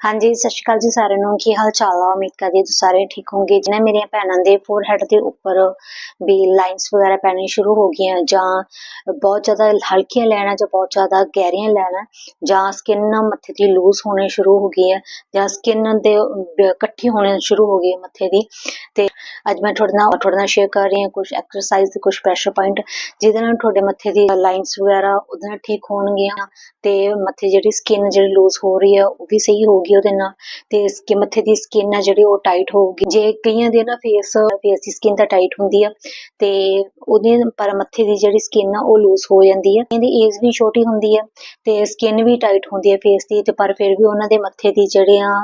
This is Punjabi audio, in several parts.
ਹਾਂਜੀ, ਸਤਿ ਸ਼੍ਰੀ ਅਕਾਲ ਜੀ ਸਾਰਿਆਂ ਨੂੰ। ਕੀ ਹਾਲ ਚਾਲ ਆ? ਉਮੀਦ ਕਰਦੀ ਤੁਸੀਂ ਸਾਰੇ ਠੀਕ ਹੋਵੋਗੇ। ਜਿਹਨਾਂ ਮੇਰੀਆਂ ਭੈਣਾਂ ਦੇ ਫੋਰਹੈਡ ਦੇ ਉੱਪਰ ਵੀ ਲਾਈਨਸ ਵਗੈਰਾ ਪੈਣੀ ਸ਼ੁਰੂ ਹੋ ਗਈਆਂ ਜਾਂ ਬਹੁਤ ਜ਼ਿਆਦਾ ਹਲਕੀਆਂ ਲੈਣਾ ਜਾਂ ਬਹੁਤ ਜ਼ਿਆਦਾ ਗਹਿਰੀਆਂ ਲੈਣਾ ਜਾਂ ਸਕਿਨ ਮੱਥੇ ਦੀ ਲੂਜ਼ ਹੋਣੀ ਸ਼ੁਰੂ ਹੋ ਗਈ ਹੈ ਜਾਂ ਸਕਿਨ ਦੇ ਇਕੱਠੀ ਹੋਣੀ ਸ਼ੁਰੂ ਹੋ ਗਈ ਹੈ ਮੱਥੇ ਦੀ। ਤੇ ਅੱਜ ਮੈਂ ਤੁਹਾਡੇ ਨਾਲ ਤੁਹਾਡੇ ਨਾਲ ਸ਼ੇਅਰ ਕਰ ਰਹੀ ਹਾਂ ਕੁਝ ਐਕਸਰਸਾਈਜ਼ ਤੇ ਕੁਝ ਪ੍ਰੈਸ਼ਰ ਪੁਆਇੰਟ ਜਿਹਦੇ ਨਾਲ ਤੁਹਾਡੇ ਮੱਥੇ ਦੀ ਲਾਈਨਸ ਵਗੈਰਾ ਉਹਦੇ ਨਾਲ ਠੀਕ ਹੋਣਗੀਆਂ ਤੇ ਮੱਥੇ ਜਿਹੜੀ ਸਕਿਨ ਜਿਹੜੀ ਲੂਜ਼ ਹੋ ਰਹੀ ਹੈ ਉਹ ਵੀ ਸਹੀ ਹੋਊਗੀ। ਉਹਦੇ ਨਾਲ, ਤੇ ਸਕਿਨ ਮੱਥੇ ਦੀ ਸਕਿਨ ਹੈ ਜਿਹੜੀ ਉਹ ਟਾਈਟ ਹੋਊਗੀ। ਜੇ ਕਈਆਂ ਦੇ ਨਾ ਫੇਸ ਫੇਸ ਦੀ ਸਕਿਨ ਤਾਂ ਟਾਈਟ ਹੁੰਦੀ ਆ, ਤੇ ਉਹਦੇ ਪਰ ਮੱਥੇ ਦੀ ਜਿਹੜੀ ਸਕਿਨ ਆ, ਉਹ ਲੂਜ਼ ਹੋ ਜਾਂਦੀ ਹੈ ਇਹਦੀ ਏਜ ਵੀ ਛੋਟੀ ਹੁੰਦੀ ਹੈ ਤੇ ਸਕਿਨ ਵੀ ਟਾਈਟ ਹੁੰਦੀ ਆ ਫੇਸ ਦੀ, ਤੇ ਪਰ ਫਿਰ ਵੀ ਉਹਨਾਂ ਦੇ ਮੱਥੇ ਦੀ ਜਿਹੜੀਆਂ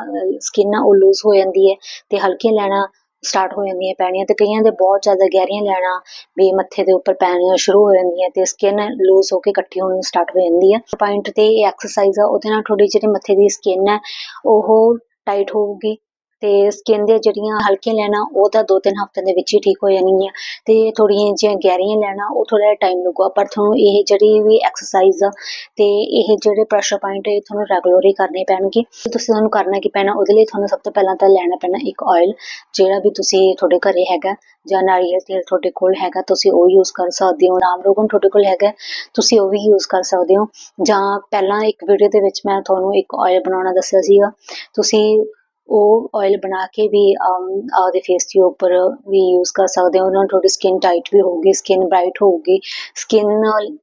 ਸਕਿਨ ਆ, ਉਹ ਲੂਜ਼ ਹੋ ਜਾਂਦੀ ਹੈ ਤੇ ਹਲਕੀਆਂ ਲੈਣਾ ਸਟਾਰਟ ਹੋ ਜਾਂਦੀਆਂ ਪੈਣੀਆਂ ਤੇ ਕਈਆਂ ਦੇ ਬਹੁਤ ਜ਼ਿਆਦਾ ਗਹਿਰੀਆਂ ਲੈਣਾ ਵੀ ਮੱਥੇ ਦੇ ਉੱਪਰ ਪੈਣੀਆਂ ਸ਼ੁਰੂ ਹੋ ਜਾਂਦੀਆਂ ਤੇ ਸਕਿਨ ਲੂਜ਼ ਹੋ ਕੇ ਇਕੱਠੀ ਹੋਣੀ ਸਟਾਰਟ ਹੋ ਜਾਂਦੀ ਹੈ। ਪੁਆਇੰਟ ਤੇ ਇਹ ਐਕਸਰਸਾਈਜ਼ ਆ, ਉਹਦੇ ਨਾਲ ਤੁਹਾਡੀ ਜਿਹੜੀ ਮੱਥੇ ਦੀ ਸਕਿਨ ਹੈ, ਉਹ ਟਾਈਟ ਹੋਊਗੀ ਤੇ ਸਕਿਨ ਦੇ ਜਿਹੜੀਆਂ ਹਲਕੀਆਂ ਲੈਣਾ, ਉਹ ਤਾਂ ਦੋ ਤਿੰਨ ਹਫ਼ਤਿਆਂ ਦੇ ਵਿੱਚ ਹੀ ਠੀਕ ਹੋ ਜਾਣਗੀਆਂ। ਤੇ ਥੋੜੀਆਂ ਜਿਹੀਆਂ ਗਹਿਰੀਆਂ ਲੈਣਾ, ਉਹ ਥੋੜਾ ਟਾਈਮ ਲੱਗੂਗਾ। ਪਰ ਤੁਹਾਨੂੰ ਇਹ ਜਿਹੜੀ ਵੀ ਐਕਸਰਸਾਈਜ਼ ਆ, ਤੇ ਇਹ ਜਿਹੜੇ ਪ੍ਰੈਸ਼ਰ ਪੁਆਇੰਟ ਇਹ ਤੁਹਾਨੂੰ ਰੈਗੂਲਰ ਹੀ ਕਰਨੇ ਪੈਣਗੇ। ਤੁਸੀਂ ਤੁਹਾਨੂੰ ਕਰਨਾ ਕੀ ਪੈਣਾ, ਉਹਦੇ ਲਈ ਤੁਹਾਨੂੰ ਸਭ ਤੋਂ ਪਹਿਲਾਂ ਤਾਂ ਲੈਣਾ ਪੈਣਾ ਇੱਕ ਆਇਲ ਜਿਹੜਾ ਵੀ ਤੁਸੀਂ ਤੁਹਾਡੇ ਘਰੇ ਹੈਗਾ, ਜਾਂ ਨਾਰੀਅਲ ਤੇਲ ਤੁਹਾਡੇ ਕੋਲ ਹੈਗਾ, ਤੁਸੀਂ ਉਹ ਯੂਜ਼ ਕਰ ਸਕਦੇ ਹੋ। ਨਾਮ ਰੋਗਨ ਤੁਹਾਡੇ ਕੋਲ ਹੈਗਾ, ਤੁਸੀਂ ਉਹ ਵੀ ਯੂਜ਼ ਕਰ ਸਕਦੇ ਹੋ। ਜਾਂ ਪਹਿਲਾਂ ਇੱਕ ਵੀਡੀਓ ਦੇ ਵਿੱਚ ਮੈਂ ਤੁਹਾਨੂੰ ਇੱਕ ਆਇਲ ਬਣਾਉਣਾ ਦੱਸਿਆ ਸੀਗਾ। ਤੁਸੀਂ ਉਹ ਆਇਲ ਬਣਾ ਕੇ ਵੀ ਅਮ, ਆਪਦੇ ਫੇਸ ਦੇ ਉੱਪਰ ਵੀ ਯੂਜ਼ ਕਰ ਸਕਦੇ ਹੋ। ਉਹਨਾਂ ਨਾਲ ਤੁਹਾਡੀ ਸਕਿਨ ਟਾਈਟ ਵੀ ਹੋਊਗੀ ਸਕਿਨ ਬ੍ਰਾਈਟ ਹੋਊਗੀ ਸਕਿਨ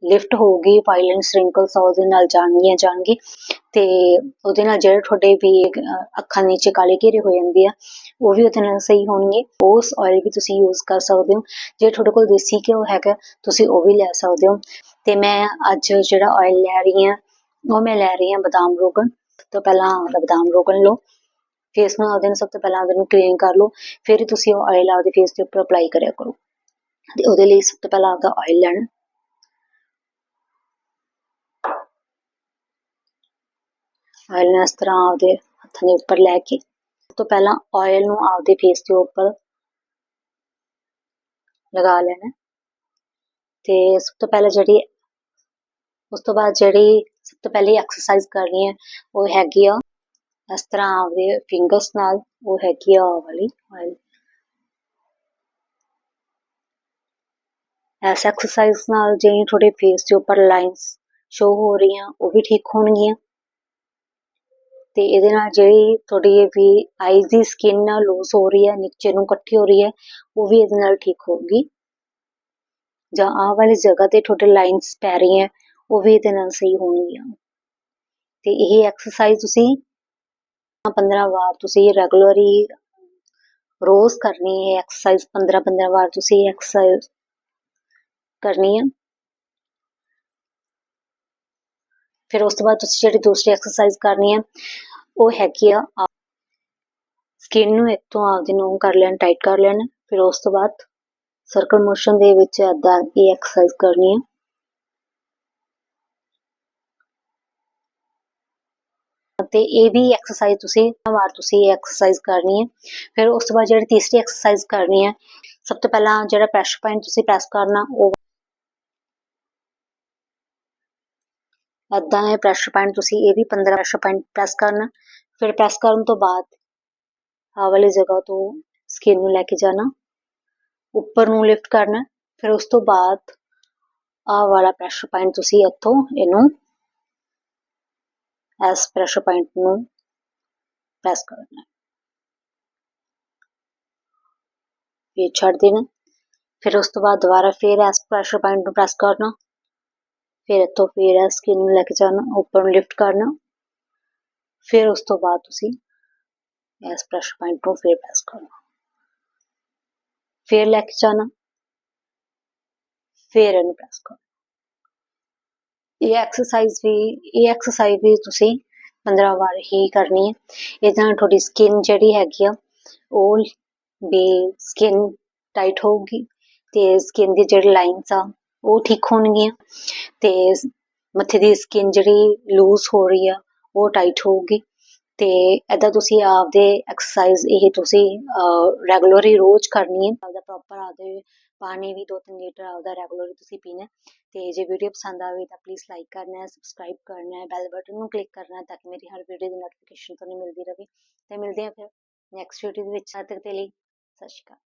ਲਿਫਟ ਹੋਊਗੀ ਫਾਈਲ ਰਿੰਕਲਸ ਉਹਦੇ ਨਾਲ ਜਾਣਗੀਆਂ ਜਾਣਗੇ ਤੇ ਉਹਦੇ ਨਾਲ ਜਿਹੜੇ ਤੁਹਾਡੇ ਵੀ ਅੱਖਾਂ ਨੀਚੇ ਕਾਲੇ ਘੇਰੇ ਹੋ ਜਾਂਦੇ ਆ ਉਹ ਵੀ ਉਹਦੇ ਨਾਲ ਸਹੀ ਹੋਣਗੇ। ਉਸ ਆਇਲ ਵੀ ਤੁਸੀਂ ਯੂਜ਼ ਕਰ ਸਕਦੇ ਹੋ। ਜੇ ਤੁਹਾਡੇ ਕੋਲ ਦੇਸੀ ਘਿਓ ਹੈਗਾ ਤੁਸੀਂ ਉਹ ਵੀ ਲੈ ਸਕਦੇ ਹੋ। ਤੇ ਮੈਂ ਅੱਜ ਜਿਹੜਾ ਆਇਲ ਲੈ ਰਹੀ ਹਾਂ ਉਹ ਮੈਂ ਲੈ ਰਹੀ ਹਾਂ ਬਦਾਮ ਰੋਗਨ ਸਭ ਤੋਂ ਪਹਿਲਾਂ ਬਦਾਮ ਰੋਗਨ ਲਓ। ਫੇਸ ਨੂੰ ਉਹਦੇ ਨੂੰ, ਸਭ ਤੋਂ ਪਹਿਲਾਂ ਉਹਦੇ ਨੂੰ ਕਲੀਨ ਕਰ ਲਓ, ਫਿਰ ਹੀ ਤੁਸੀਂ ਉਹ ਆਇਲ ਆਪਦੇ ਫੇਸ ਦੇ ਉੱਪਰ ਅਪਲਾਈ ਕਰਿਆ ਕਰੋ। ਤੇ ਉਹਦੇ ਲਈ ਸਭ ਤੋਂ ਪਹਿਲਾਂ ਆਪਦਾ ਆਇਲ ਲੈਣਾ। ਆਇਲ ਨੂੰ ਇਸ ਤਰ੍ਹਾਂ ਆਪਦੇ ਹੱਥਾਂ ਦੇ ਉੱਪਰ ਲੈ ਕੇ, ਸਭ ਤੋਂ ਪਹਿਲਾਂ ਆਇਲ ਨੂੰ ਆਪਦੇ ਫੇਸ ਦੇ ਉੱਪਰ ਲਗਾ ਲੈਣਾ। ਤੇ ਸਭ ਤੋਂ ਪਹਿਲਾਂ ਜਿਹੜੀ, ਉਸ ਤੋਂ ਬਾਅਦ ਜਿਹੜੀ ਸਭ ਤੋਂ ਪਹਿਲੀ ਐਕਸਰਸਾਈਜ਼ ਕਰਨੀ ਹੈ, ਉਹ ਹੈਗੀ ਆ ਇਸ ਤਰ੍ਹਾਂ ਆਪਦੇ ਫਿੰਗਰਸ ਨਾਲ ਉਹ ਹੈਗੀ ਆ ਵਾਲੀ ਆਇਲ ਐਸ ਐਕਸਰਸਾਈਜ਼ ਨਾਲ ਜਿਹੜੀ ਤੁਹਾਡੇ ਫੇਸ ਦੇ ਉੱਪਰ ਲਾਈਨਸ ਸ਼ੋ ਹੋ ਰਹੀਆਂ, ਉਹ ਵੀ ਠੀਕ ਹੋਣਗੀਆਂ। ਤੇ ਇਹਦੇ ਨਾਲ ਜਿਹੜੀ ਤੁਹਾਡੀ ਇਹ ਵੀ ਆਈਜ਼ ਦੀ ਸਕਿਨ ਨਾਲ ਲੂਜ਼ ਹੋ ਰਹੀ ਹੈ ਨੀਚੇ ਨੂੰ ਇਕੱਠੀ ਹੋ ਰਹੀ ਹੈ ਉਹ ਵੀ ਇਹਦੇ ਨਾਲ ਠੀਕ ਹੋਊਗੀ। ਜਾਂ ਆਹ ਵਾਲੀ ਜਗ੍ਹਾ ਤੇ ਤੁਹਾਡੇ ਲਾਈਨਸ ਪੈ ਰਹੀਆਂ, ਉਹ ਵੀ ਇਹਦੇ ਨਾਲ ਸਹੀ ਹੋਣਗੀਆਂ। ਤੇ ਇਹ ਐਕਸਰਸਾਈਜ਼ ਤੁਸੀਂ 15 ਵਾਰ ਤੁਸੀਂ ਰੈਗੂਲਰੀ ਰੋਜ਼ ਕਰਨੀ ਹੈ ਐਕਸਰਸਾਈਜ਼ 15 15 ਵਾਰ ਤੁਸੀਂ ਐਕਸਰਸਾਈਜ਼ ਕਰਨੀ ਹੈ। ਫਿਰ ਉਸ ਤੋਂ ਬਾਅਦ ਤੁਸੀਂ ਜਿਹੜੀ ਦੂਸਰੀ ਐਕਸਰਸਾਈਜ਼ ਕਰਨੀ ਹੈ, ਉਹ ਹੈਗੀ ਆ ਸਕਿਨ ਨੂੰ ਇੱਕ ਤੋਂ ਆਪਦੇ ਨੂੰ ਕਰ ਲੈਣ ਟਾਈਟ ਕਰ ਲੈਣ, ਫਿਰ ਉਸ ਤੋਂ ਬਾਅਦ ਸਰਕਲ ਮੋਸ਼ਨ ਦੇ ਵਿੱਚ ਏਦਾਂ ਇਹ ਐਕਸਰਸਾਈਜ਼ ਕਰਨੀ ਹੈ। ਤੇ ਇਹ ਵੀ ਐਕਸਰਸਾਈਜ਼ ਤੁਸੀਂ ਵਾਰ ਤੁਸੀਂ ਇਹ ਐਕਸਰਸਾਈਜ਼ ਕਰਨੀ ਹੈ ਫਿਰ ਉਸ ਤੋਂ ਬਾਅਦ ਜਿਹੜੀ ਤੀਸਰੀ ਐਕਸਰਸਾਈਜ਼ ਕਰਨੀ ਹੈ ਸਭ ਤੋਂ ਪਹਿਲਾਂ ਜਿਹੜਾ ਪ੍ਰੈਸ਼ਰ ਪੁਆਇੰਟ ਤੁਸੀਂ ਪ੍ਰੈਸ ਕਰਨਾ ਉਹ ਏਦਾਂ ਹੈ ਪ੍ਰੈਸ਼ਰ ਪੁਆਇੰਟ ਤੁਸੀਂ ਇਹ ਵੀ 15 ਪ੍ਰੈਸ਼ਰ ਪੁਆਇੰਟ ਪ੍ਰੈਸ ਕਰਨਾ ਫਿਰ ਪ੍ਰੈਸ ਕਰਨ ਤੋਂ ਬਾਅਦ ਆਹ ਵਾਲੀ ਜਗ੍ਹਾ ਤੋਂ ਸਕਿਨ ਨੂੰ ਲੈ ਕੇ ਜਾਣਾ ਉੱਪਰ ਨੂੰ ਲਿਫਟ ਕਰਨਾ ਫਿਰ ਉਸ ਤੋਂ ਬਾਅਦ ਆਹ ਵਾਲਾ ਪ੍ਰੈਸ਼ਰ ਪੁਆਇੰਟ ਤੁਸੀਂ ਇੱਥੋਂ ਇਹਨੂੰ ਇਸ ਪ੍ਰੈਸ਼ਰ ਪੁਆਇੰਟ ਨੂੰ ਪ੍ਰੈਸ ਕਰਨਾ ਹੈ। ਇਹ ਛੱਡ ਦੇਣਾ ਫਿਰ ਉਸ ਤੋਂ ਬਾਅਦ ਦੁਬਾਰਾ ਫਿਰ ਇਸ ਪ੍ਰੈਸ਼ਰ ਪੁਆਇੰਟ ਨੂੰ ਪ੍ਰੈਸ ਕਰਨਾ ਫਿਰ ਇੱਥੋਂ ਫਿਰ ਇਸ ਸਕਿਨ ਨੂੰ ਲੈ ਕੇ ਜਾਣਾ ਉੱਪਰ ਨੂੰ ਲਿਫਟ ਕਰਨਾ ਫਿਰ ਉਸ ਤੋਂ ਬਾਅਦ ਤੁਸੀਂ ਇਸ ਪ੍ਰੈਸ਼ਰ ਪੁਆਇੰਟ ਨੂੰ ਫਿਰ ਪ੍ਰੈਸ ਕਰਨਾ ਫਿਰ ਲੈ ਕੇ ਜਾਣਾ ਫਿਰ ਇਹਨੂੰ ਪ੍ਰੈਸ ਕਰਨਾ ਇਹ ਐਕਸਰਸਾਈਜ਼ ਵੀ, ਇਹ ਐਕਸਰਸਾਈਜ਼ ਵੀ ਤੁਸੀਂ 15 ਵਾਰ ਹੀ ਕਰਨੀ ਹੈ। ਇਹਦੇ ਤੁਹਾਡੀ ਸਕਿਨ ਜਿਹੜੀ ਹੈਗੀ ਆ, ਉਹ ਵੀ ਸਕਿਨ ਟਾਈਟ ਹੋਊਗੀ ਤੇ ਸਕਿਨ ਦੀ ਜਿਹੜੀ ਲਾਈਨਸ ਆ, ਉਹ ਠੀਕ ਹੋਣਗੀਆਂ ਤੇ ਮੱਥੇ ਦੀ ਸਕਿਨ ਜਿਹੜੀ ਲੂਜ਼ ਹੋ ਰਹੀ ਆ, ਉਹ ਟਾਈਟ ਹੋਊਗੀ ਤੇ ਐਦਾਂ ਤੁਸੀਂ ਆਪਦੇ ਐਕਸਰਸਾਈਜ਼ ਇਹ ਤੁਸੀਂ ਰੈਗੂਲਰੀ ਰੋਜ਼ ਕਰਨੀ ਹੈ। ਆਪਦਾ ਪ੍ਰੋਪਰ ਆਪਦੇ ਪਾਣੀ ਵੀ 2-3 ਲੀਟਰ ਆਪਦਾ ਰੈਗੂਲਰ ਤੁਸੀਂ ਪੀਣਾ ਹੈ। ਤੇ ਜੇ ਵੀਡੀਓ ਪਸੰਦ ਆਵੇ ਤਾਂ ਪਲੀਜ਼ ਲਾਈਕ ਕਰਨਾ ਹੈ ਸਬਸਕ੍ਰਾਈਬ ਕਰਨਾ ਹੈ ਬੈਲ ਬਟਨ ਨੂੰ ਕਲਿੱਕ ਕਰਨਾ ਹੈ ਤਾਂ ਕਿ ਮੇਰੀ ਹਰ ਵੀਡੀਓ ਦੀ ਨੋਟੀਫਿਕੇਸ਼ਨ ਤੁਹਾਨੂੰ ਮਿਲਦੀ ਰਹੇ। ਤੇ ਮਿਲਦੇ ਹਾਂ ਫਿਰ ਨੈਕਸਟ ਵੀਡੀਓ ਦੇ ਵਿੱਚ। ਤਦ ਤੱਕ ਦੇ ਲਈ ਸਤਿ ਸ਼੍ਰੀ ਅਕਾਲ।